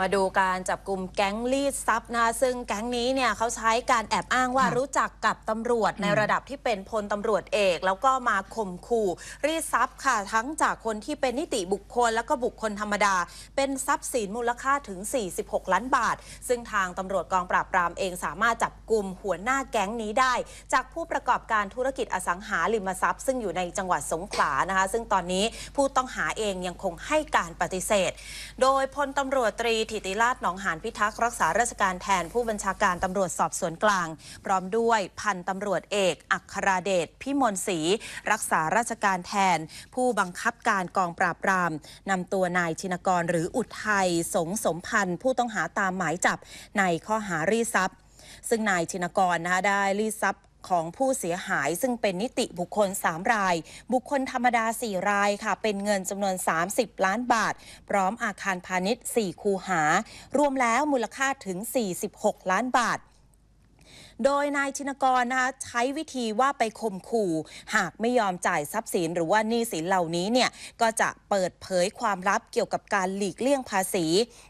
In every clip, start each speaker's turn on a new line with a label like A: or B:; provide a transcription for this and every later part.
A: มาดูการจับกลุ่มแก๊งรีดทรัพย์นะคะซึ่งแก๊งนี้เนี่ยเขาใช้การแอบอ้างว่า
B: ค่ะ
A: รู้จักกับตำรวจในระดับที่เป็นพลตำรวจเอก แล้วก็มาข่มขู่รีดทรัพย์ค่ะทั้งจากคนที่เป็นนิติบุคคล แล้วก็บุคคลธรรมดา เป็นทรัพย์สินมูลค่าถึง 46 ล้านบาท ซึ่งทางตำรวจกองปราบปรามเองสามารถจับกลุ่มหัวหน้าแก๊งนี้ได้ จากผู้ประกอบการธุรกิจอสังหาริมทรัพย์ ซึ่งอยู่ในจังหวัดสงขลานะคะ ซึ่งตอนนี้ผู้ต้องหาเองยังคงให้การปฏิเสธ โดยพลตำรวจตรีถิติราชหนองหานพิทักษ์รักษาราชการแทนผู้บัญชาการตำรวจสอบสวนกลาง พร้อมด้วยพันตำรวจเอก อัคราเดชพิมลศรีรักษาราชการแทน ผู้บังคับการกองปราบปรามนำตัวนายชินกรหรืออุทัยสงสมพันธ์ผู้ต้องหาตามหมายจับในข้อหารีดทรัพย์ ซึ่งนายชินกรนะคะได้รีดทรัพย์ ของผู้เสียหาย ซึ่งเป็นนิติบุคคล 3 ราย บุคคลธรรมดา 4 รายค่ะ เป็นเงินจำนวน 30 ล้านบาท พร้อมอาคารพาณิชย์ 4 คูหา รวมแล้วมูลค่าถึง 46 ล้านบาท โดยนายชินกรนะคะใช้วิธีว่าไปข่มขู่ หากไม่ยอมจ่ายทรัพย์สินหรือว่าหนี้สินเหล่านี้เนี่ยก็จะเปิดเผยความลับเกี่ยวกับการหลีกเลี่ยงภาษี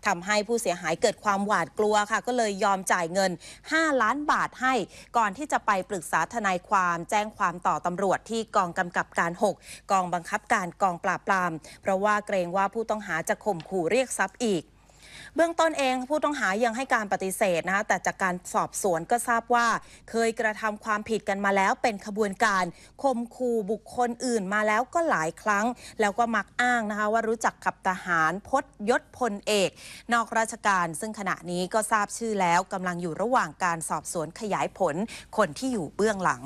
A: ทำให้ผู้เสียหายเกิดความหวาดกลัวค่ะ ก็เลยยอมจ่ายเงิน 5 ล้านบาทให้ ก่อนที่จะไปปรึกษาทนายความแจ้งความต่อตำรวจที่กองกำกับการ 6 กองบังคับการกองปราบปราม เพราะว่าเกรงว่าผู้ต้องหาจะข่มขู่เรียกทรัพย์อีก เบื้องต้นเองผู้ต้องหายังให้การปฏิเสธนะคะแต่จากการสอบสวนก็ทราบว่า เคยกระทำความผิดกันมาแล้วเป็นขบวนการข่มขู่บุคคลอื่นมาแล้วก็หลายครั้ง แล้วก็มักอ้างนะคะว่ารู้จักกับทหารพศยศพลเอก นอกราชการซึ่งขณะนี้ก็ทราบชื่อแล้วกำลังอยู่ระหว่างการสอบสวนขยายผลคนที่อยู่เบื้องหลัง